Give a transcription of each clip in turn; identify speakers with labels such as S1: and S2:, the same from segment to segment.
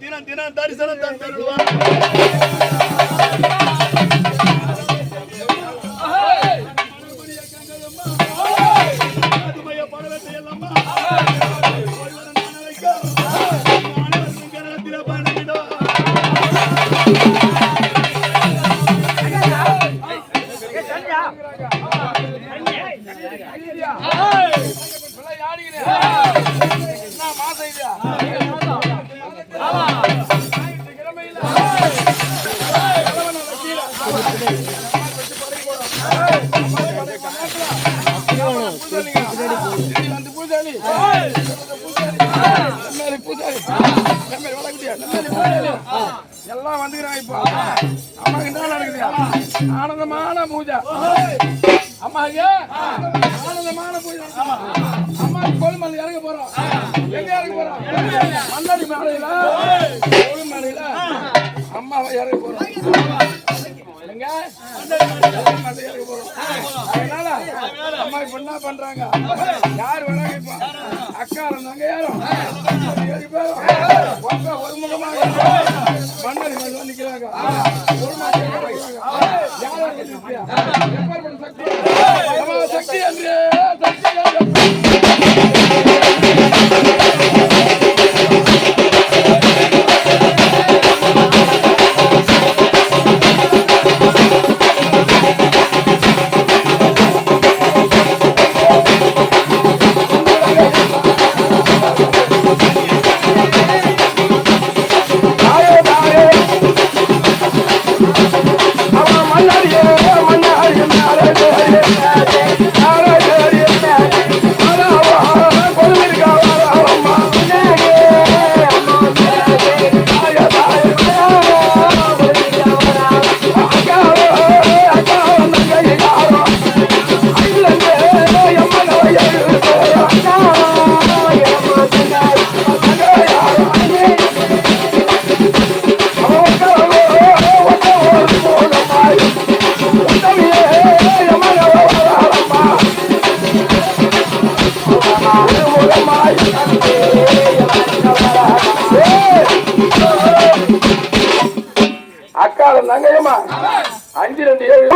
S1: தினம் தினம் தரிசனம் தந்தருவார்
S2: அந்த எல்லாம் வந்துக்கிறாங்க இப்போ. நமக்கு என்ன நடக்குது? ஆனந்தமான பூஜை. அம்மாக்கு ஆனந்தமான பூஜை அம்மாக்கு கொழுமலை இறங்க போறோம். எங்க இறங்க போறோம்? மண்ணடி மேலையில கொழுமலையில அம்மாவை இறங்க போறோம். எங்க? இறங்க போறோம். அதனால அம்மா இப்ப என்ன பண்றாங்க? யார் வராங்க இப்போ? அக்கா இருந்தாங்க யாரும்? ಶಕ್ತಿ ಅಂದ್ರೆ அக்கால நங்கையம்மா அஞ்சு ரெண்டு ஏழு.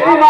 S2: Come